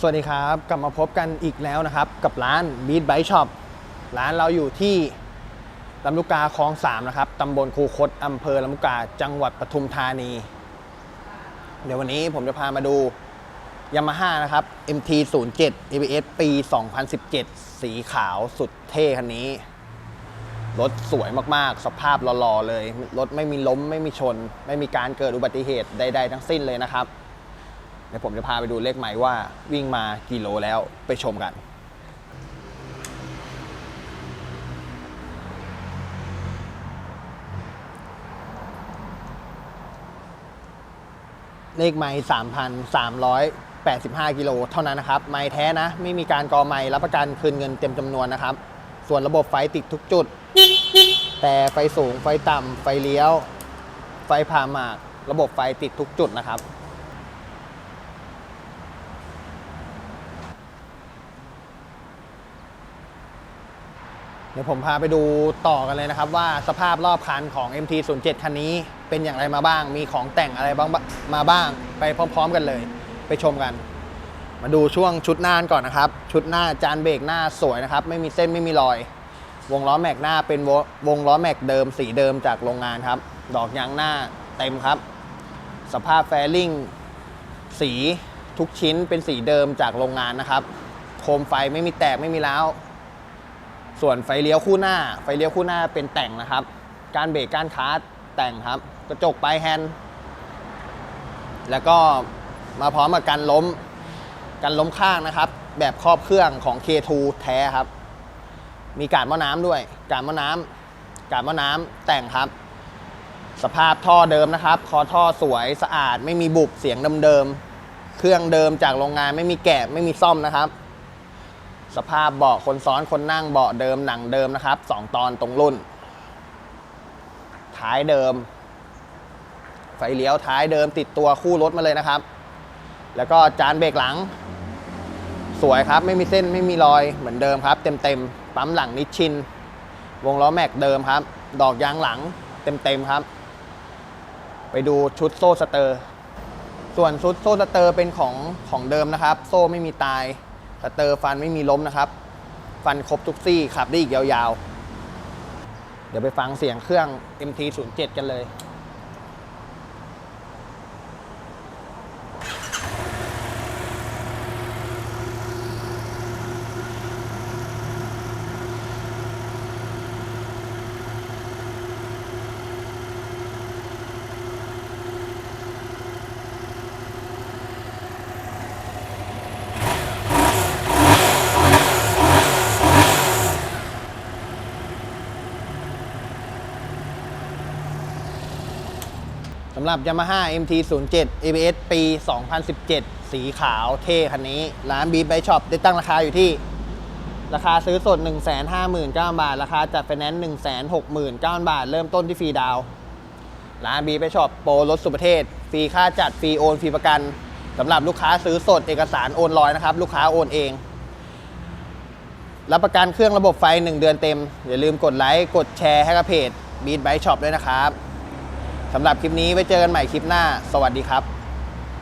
สวัสดีครับ กลับมาพบกันอีกแล้วนะครับ กับร้าน Beat Bike Shop ร้านเราอยู่ที่ลำลูกกาคลอง3นะครับตำบลคูคตอำเภอลำลูกกาจังหวัดปทุมธานี เดี๋ยววันนี้ผมจะพามาดู Yamaha นะครับ MT 0 7 ABS ปี 2017 สีขาวสุดเท่คันนี้ รถสวยมากๆ สภาพหล่อๆเลย รถไม่มีล้มไม่มีชน ไม่มีการเกิดอุบัติเหตุใด ๆ ทั้งสิ้นเลยนะครับ เดี๋ยวผมจะพาไปดูเลขใหม่ว่าวิ่งมากี่โลแล้วไปชมกัน เลขไม้3,385 กิโลเท่านั้นนะครับ ไม้แท้นะ ไม่มีการกอไม้รับประกันคืนเงินเต็มจำนวนนะครับ ส่วนระบบไฟติดทุกจุด แต่ไฟสูงไฟต่ำไฟเลี้ยว ไฟผ่าหมาก ระบบไฟติดทุกจุดนะครับ เดี๋ยวผมพาไปดูต่อกันเลยนะครับ ว่าสภาพรอบคันของ MT07 คันนี้เป็นอย่างไรมาบ้าง มีของแต่งอะไรบ้างมาบ้าง ไปพร้อม ๆ กันเลย ไปชมกัน มาดูช่วงชุดหน้ากันก่อนนะครับ ชุดหน้าจานเบรกหน้าสวยนะครับ ไม่มีเส้นไม่มีรอย วงล้อแม็กหน้าเป็นววงล้อแม็กเดิมสีเดิมจากโรงงานครับ ดอกยางหน้าเต็มครับ สภาพแฟลิงสีทุกชิ้นเป็นสีเดิมจากโรงงานนะครับ โคมไฟไม่มีแตกไม่มีร้าว ส่วนไฟเลี้ยวคู่หน้า ไฟเลี้ยวคู่หน้าเป็นแต่งนะครับ การเบรกการคาร์ดแต่งครับ กระจกปลายแฮนด์แล้วก็มาพร้อมกับการล้มการล้มข้างนะครับ แบบครอบเครื่องของ K2 แท้ครับ มีการม้อน้ำด้วย การม้อน้ำการม้อน้ำแต่งครับ สภาพท่อเดิมนะครับ คอท่อสวยสะอาด ไม่มีบุบเสียงเดิมๆเครื่องเดิมจากโรงงานไม่มีแกะไม่มีซ่อมนะครับ สภาพเบาะคนซ้อนคนนั่งเบาะเดิมหนังเดิมนะครับสองตอนตรงรุ่น ท้ายเดิม ไฟเลี้ยวท้ายเดิมติดตัวคู่รถมาเลยนะครับ แล้วก็จานเบรกหลัง สวยครับไม่มีเส้นไม่มีรอยเหมือนเดิมครับ เต็มๆปั๊มหลังนิชชิน วงล้อแม็กเดิมครับ ดอกยางหลังเต็มๆครับ ไปดูชุดโซ่สเตอร์ ส่วนชุดโซ่สเตอร์เป็นของของเดิมนะครับ โซ่ไม่มีตาย สเตอร์ฟันไม่มีล้มนะครับ ฟันครบทุกซี่ขับได้อีกยาวๆ เดี๋ยวไปฟังเสียงเครื่อง MT07 กันเลย สำหรับ Yamaha MT07 ABS ปี 2017 สีขาวเท่คันนี้ ร้าน Beat Bike Shop ได้ตั้งราคาอยู่ที่ ราคาซื้อสด 159,000 บาท ราคาจัดไฟแนนซ์169,000 บาท เริ่มต้นที่ฟรีดาว ร้าน Beat Bike Shop โปรรถสุประเทศ ฟรีค่าจัด ฟรีโอน ฟรีประกันสำหรับลูกค้าซื้อสดเอกสารโอนลอยนะครับ ลูกค้าโอนเองรับประกันเครื่องระบบไฟ 1 เดือนเต็ม อย่าลืมกดไลค์ กดแชร์ให้กับเพจ Beat Bike Shop ด้วยนะครับ สำหรับคลิปนี้ไว้เจอกันใหม่คลิปหน้า สวัสดีครับ